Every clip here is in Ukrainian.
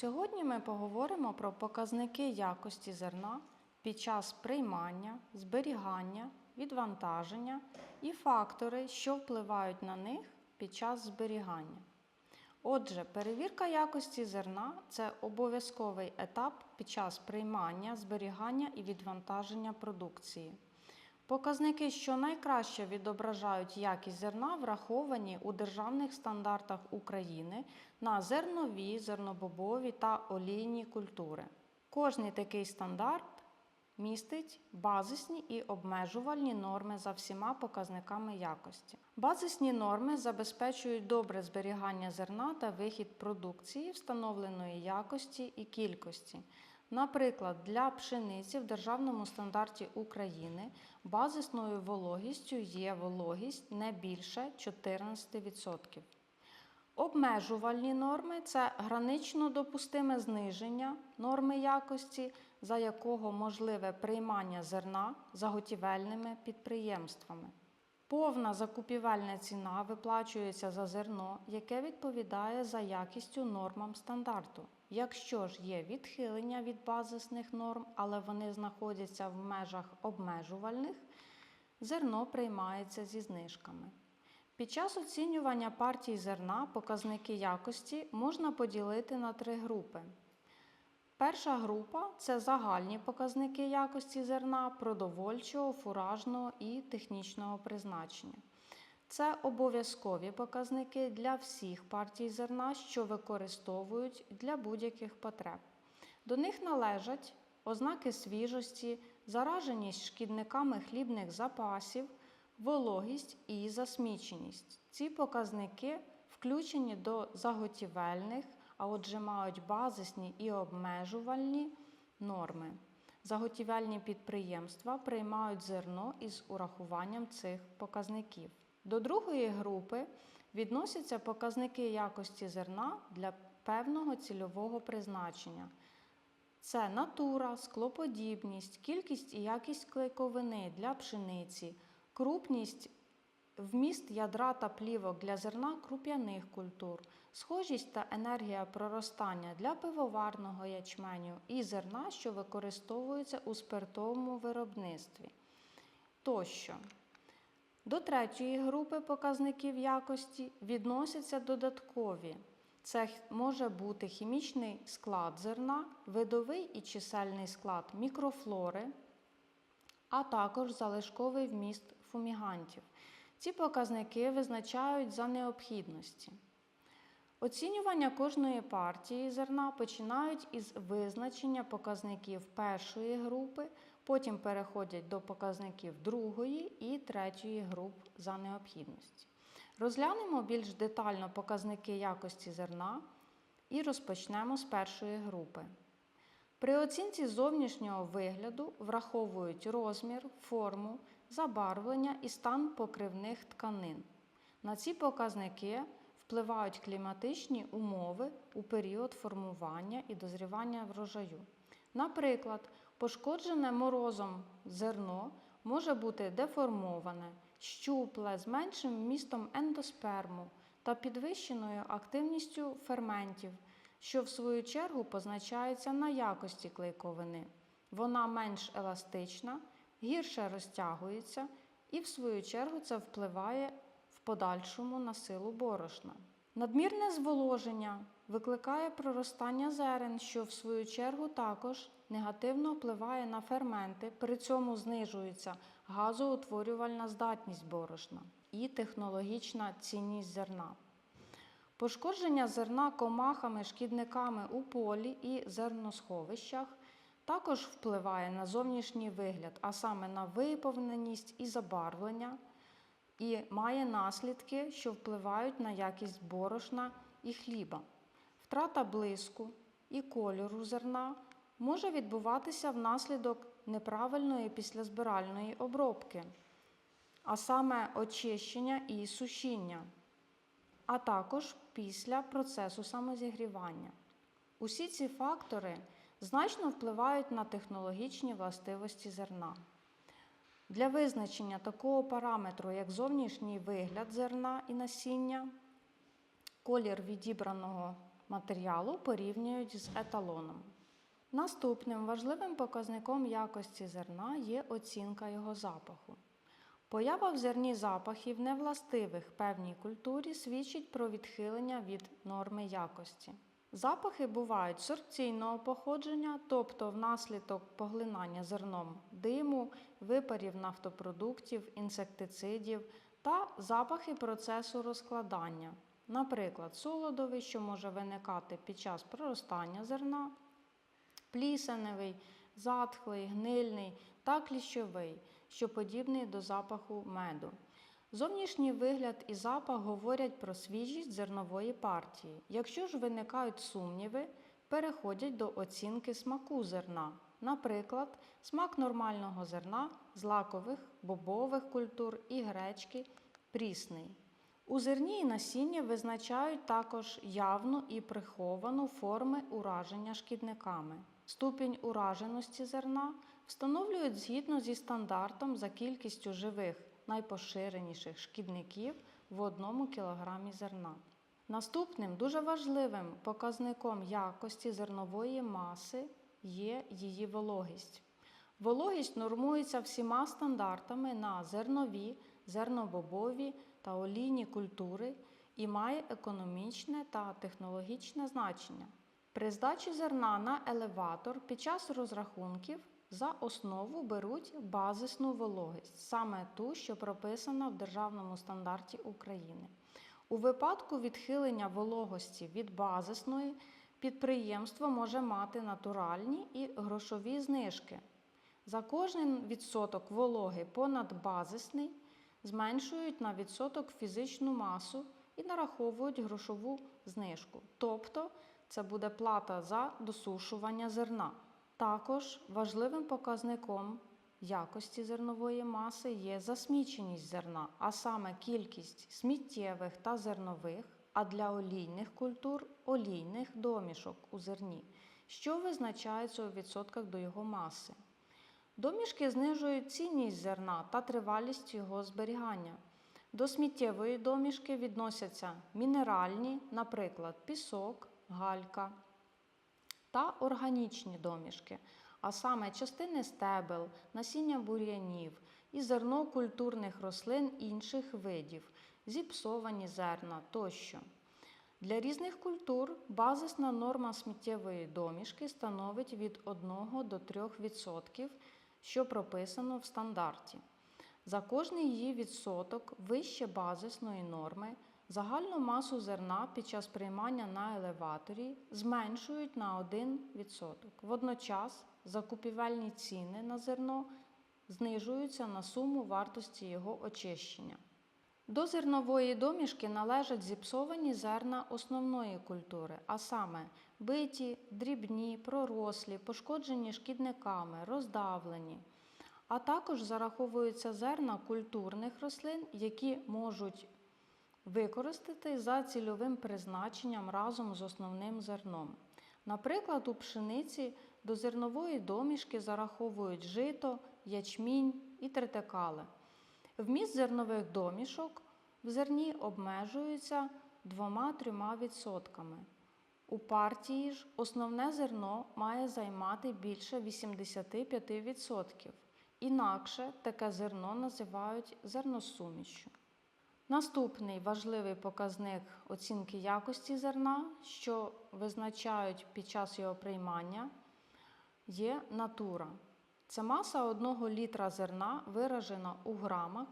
Сьогодні ми поговоримо про показники якості зерна під час приймання, зберігання, відвантаження і фактори, що впливають на них під час зберігання. Отже, перевірка якості зерна це обов'язковий етап під час приймання, зберігання і відвантаження продукції. Показники, що найкраще відображають якість зерна, враховані у державних стандартах України на зернові, зернобобові та олійні культури. Кожний такий стандарт містить базисні і обмежувальні норми за всіма показниками якості. Базисні норми забезпечують добре зберігання зерна та вихід продукції встановленої якості і кількості. Наприклад, для пшениці в державному стандарті України базисною вологістю є вологість не більше 14%. Обмежувальні норми це гранично допустиме зниження норми якості, за якого можливе приймання зерна заготівельними підприємствами. Повна закупівельна ціна виплачується за зерно, яке відповідає за якістю нормам стандарту. Якщо ж є відхилення від базисних норм, але вони знаходяться в межах обмежувальних, зерно приймається зі знижками. Під час оцінювання партій зерна показники якості можна поділити на три групи. Перша група це загальні показники якості зерна продовольчого, фуражного і технічного призначення. Це обов'язкові показники для всіх партій зерна, що використовують для будь-яких потреб. До них належать ознаки свіжості, зараженість шкідниками хлібних запасів, вологість і засміченість. Ці показники включені до заготівельних, а отже мають базисні і обмежувальні норми. Заготівельні підприємства приймають зерно із урахуванням цих показників. До другої групи відносяться показники якості зерна для певного цільового призначення. Це натура, склоподібність, кількість і якість клейковини для пшениці, крупність, вміст ядра та плівок для зерна круп'яних культур, схожість та енергія проростання для пивоварного ячменю і зерна, що використовуються у спиртовому виробництві. Тощо. До третьої групи показників якості відносяться додаткові. Це може бути хімічний склад зерна, видовий і чисельний склад мікрофлори, а також залишковий вміст фумігантів. Ці показники визначають за необхідності. Оцінювання кожної партії зерна починають із визначення показників першої групи, потім переходять до показників другої і третьої груп за необхідності. Розглянемо більш детально показники якості зерна і розпочнемо з першої групи. При оцінці зовнішнього вигляду враховують розмір, форму, забарвлення і стан покривних тканин. На ці показники впливають кліматичні умови у період формування і дозрівання врожаю. Наприклад, пошкоджене морозом зерно може бути деформоване, щупле, з меншим вмістом ендосперму та підвищеною активністю ферментів, що в свою чергу позначається на якості клейковини. Вона менш еластична, гірше розтягується і, в свою чергу, це впливає в подальшому на силу борошна. Надмірне зволоження викликає проростання зерен, що в свою чергу також негативно впливає на ферменти, при цьому знижується газоутворювальна здатність борошна і технологічна цінність зерна. Пошкодження зерна комахами, шкідниками у полі і зерносховищах також впливає на зовнішній вигляд, а саме на виповненість і забарвлення, і має наслідки, що впливають на якість борошна і хліба. Втрата блиску і кольору зерна може відбуватися внаслідок неправильної післязбиральної обробки, а саме очищення і сушіння, а також після процесу самозігрівання. Усі ці фактори значно впливають на технологічні властивості зерна. Для визначення такого параметру, як зовнішній вигляд зерна і насіння, колір відібраного матеріалу порівнюють з еталоном. Наступним важливим показником якості зерна є оцінка його запаху. Поява в зерні запахів, невластивих певній культурі, свідчить про відхилення від норми якості. Запахи бувають сорбційного походження, тобто внаслідок поглинання зерном диму, випарів нафтопродуктів, інсектицидів та запахи процесу розкладання, наприклад, солодовий, що може виникати під час проростання зерна, плісеневий, затхлий, гнильний та кліщовий, що подібний до запаху меду. Зовнішній вигляд і запах говорять про свіжість зернової партії. Якщо ж виникають сумніви, переходять до оцінки смаку зерна. Наприклад, смак нормального зерна, злакових, бобових культур і гречки прісний. У зерні і насінні визначають також явну і приховану форми ураження шкідниками. Ступінь ураженості зерна встановлюють згідно зі стандартом за кількістю живих найпоширеніших шкідників в одному кілограмі зерна. Наступним дуже важливим показником якості зернової маси є її вологість. Вологість нормується всіма стандартами на зернові, зернобобові та олійні культури і має економічне та технологічне значення. При здачі зерна на елеватор під час розрахунків за основу беруть базисну вологість, саме ту, що прописана в Державному стандарті України. У випадку відхилення вологості від базисної підприємство може мати натуральні і грошові знижки. За кожен відсоток вологи понад базисний зменшують на відсоток фізичну масу і нараховують грошову знижку. Тобто це буде плата за досушування зерна. Також важливим показником якості зернової маси є засміченість зерна, а саме кількість сміттєвих та зернових, а для олійних культур олійних домішок у зерні, що визначається у відсотках до його маси. Домішки знижують цінність зерна та тривалість його зберігання. До сміттєвої домішки відносяться мінеральні, наприклад, пісок, галька та органічні домішки, а саме частини стебел, насіння бур'янів і зерно культурних рослин інших видів, зіпсовані зерна тощо. Для різних культур базисна норма сміттєвої домішки становить від 1 до 3%, що прописано в стандарті. За кожний її відсоток вище базисної норми загальну масу зерна під час приймання на елеваторі зменшують на 1%. Водночас закупівельні ціни на зерно знижуються на суму вартості його очищення. До зернової домішки належать зіпсовані зерна основної культури, а саме биті, дрібні, пророслі, пошкоджені шкідниками, роздавлені. А також зараховуються зерна культурних рослин, які можуть використати за цільовим призначенням разом з основним зерном. Наприклад, у пшениці до зернової домішки зараховують жито, ячмінь і третекали. Вміст зернових домішок в зерні обмежується 2-3%. У партії ж основне зерно має займати більше 85%. Інакше таке зерно називають зерносумішю. Наступний важливий показник оцінки якості зерна, що визначають під час його приймання, є натура. Це маса одного літра зерна виражена у грамах,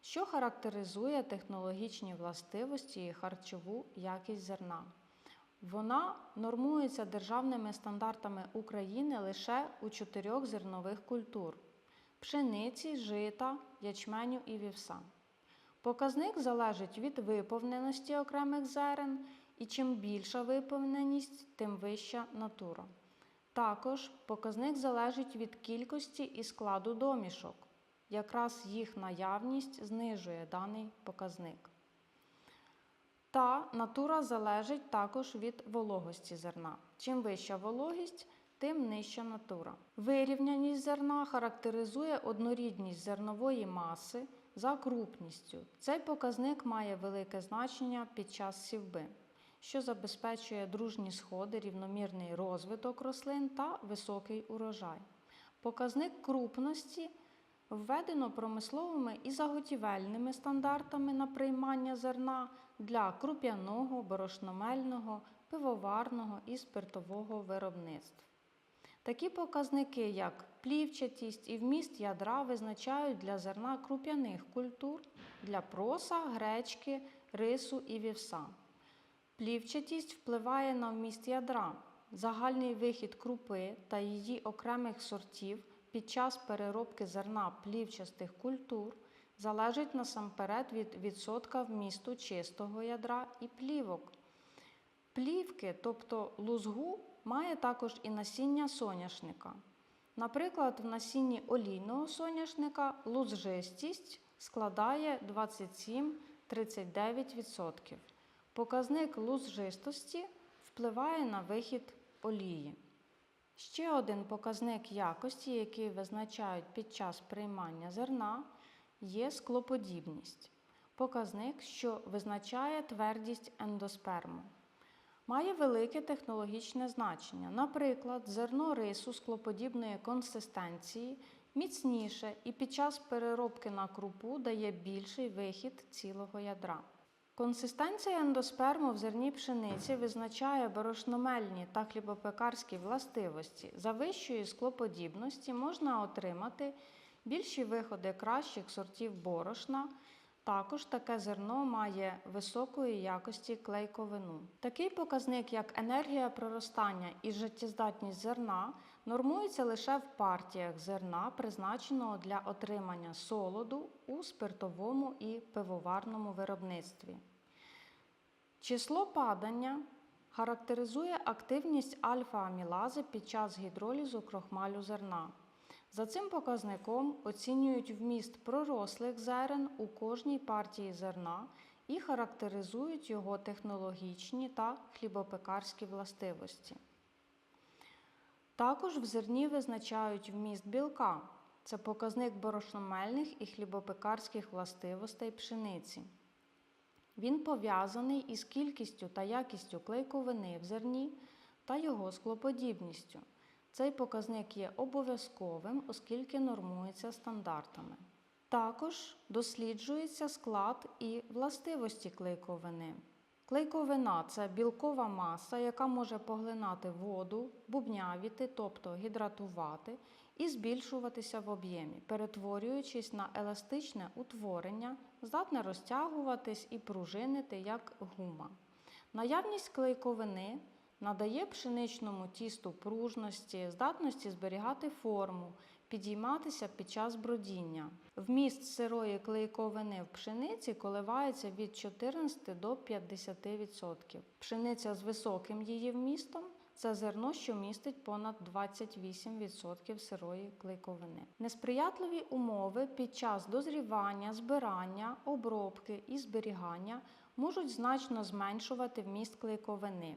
що характеризує технологічні властивості і харчову якість зерна. Вона нормується державними стандартами України лише у чотирьох зернових культур пшениці, жита, ячменю і вівса. Показник залежить від виповненості окремих зерен, і чим більша виповненість, тим вища натура. Також показник залежить від кількості і складу домішок. Якраз їх наявність знижує даний показник. Та натура залежить також від вологості зерна. Чим вища вологість, тим нижча натура. Вирівняність зерна характеризує однорідність зернової маси за крупністю. Цей показник має велике значення під час сівби. що забезпечує дружні сходи, рівномірний розвиток рослин та високий урожай. Показник крупності введено промисловими і заготівельними стандартами на приймання зерна для круп'яного, борошномельного, пивоварного і спиртового виробництв. Такі показники, як плівчатість і вміст ядра, визначають для зерна круп'яних культур для проса, гречки, рису і вівса. Плівчатість впливає на вміст ядра. Загальний вихід крупи та її окремих сортів під час переробки зерна плівчастих культур залежить насамперед від відсотка вмісту чистого ядра і плівок. Плівки, тобто лузгу, має також і насіння соняшника. Наприклад, в насінні олійного соняшника лузжистість складає 27-39%. Показник лузжистості впливає на вихід олії. Ще один показник якості, який визначають під час приймання зерна, є склоподібність. Показник, що визначає твердість ендосперму. Має велике технологічне значення. Наприклад, зерно рису склоподібної консистенції міцніше і під час переробки на крупу дає більший вихід цілого ядра. Консистенція ендосперму в зерні пшениці визначає борошномельні та хлібопекарські властивості. За вищої склоподібності можна отримати більші виходи кращих сортів борошна. Також таке зерно має високої якості клейковину. Такий показник, як енергія проростання і життєздатність зерна, нормується лише в партіях зерна, призначеного для отримання солоду у спиртовому і пивоварному виробництві. Число падання характеризує активність альфа-амілази під час гідролізу крохмалю зерна. За цим показником оцінюють вміст пророслих зерен у кожній партії зерна і характеризують його технологічні та хлібопекарські властивості. Також в зерні визначають вміст білка. Це показник борошномельних і хлібопекарських властивостей пшениці. Він пов'язаний із кількістю та якістю клейковини в зерні та його склоподібністю. Цей показник є обов'язковим, оскільки нормується стандартами. Також досліджується склад і властивості клейковини. Клейковина це білкова маса, яка може поглинати воду, бубнявіти, тобто гідратувати, і збільшуватися в об'ємі, перетворюючись на еластичне утворення, здатне розтягуватись і пружинити як гума. Наявність клейковини надає пшеничному тісту пружності, здатності зберігати форму, підійматися під час бродіння. Вміст сирої клейковини в пшениці коливається від 14 до 50%. Пшениця з високим її вмістом це зерно, що містить понад 28% сирої клейковини. Несприятливі умови під час дозрівання, збирання, обробки і зберігання можуть значно зменшувати вміст клейковини.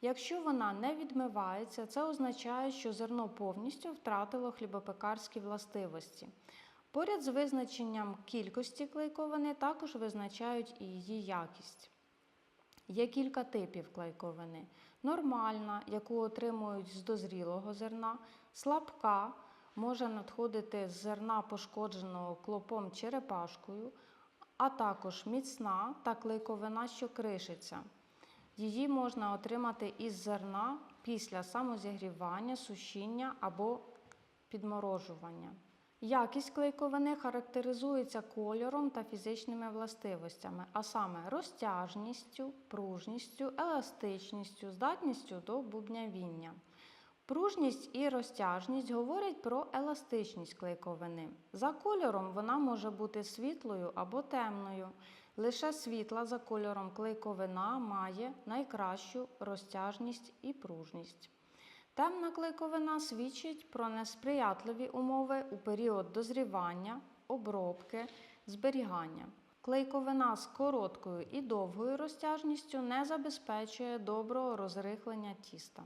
Якщо вона не відмивається, це означає, що зерно повністю втратило хлібопекарські властивості. Поряд з визначенням кількості клейковини також визначають і її якість. Є кілька типів клейковини: нормальна, яку отримують з дозрілого зерна, слабка, може надходити з зерна пошкодженого клопом черепашкою, а також міцна та клейковина, що кришиться. Її можна отримати із зерна після самозігрівання, сушіння або підморожування. Якість клейковини характеризується кольором та фізичними властивостями, а саме розтяжністю, пружністю, еластичністю, здатністю до бубнявіння. Пружність і розтяжність говорять про еластичність клейковини. За кольором вона може бути світлою або темною. Лише світла за кольором клейковина має найкращу розтяжність і пружність. Темна клейковина свідчить про несприятливі умови у період дозрівання, обробки, зберігання. Клейковина з короткою і довгою розтяжністю не забезпечує доброго розрихлення тіста.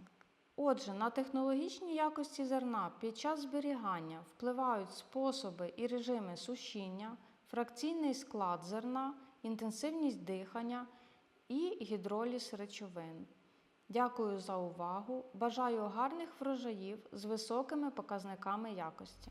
Отже, на технологічні якості зерна під час зберігання впливають способи і режими сушіння, фракційний склад зерна, інтенсивність дихання, і гідроліз речовин. Дякую за увагу. Бажаю гарних врожаїв з високими показниками якості.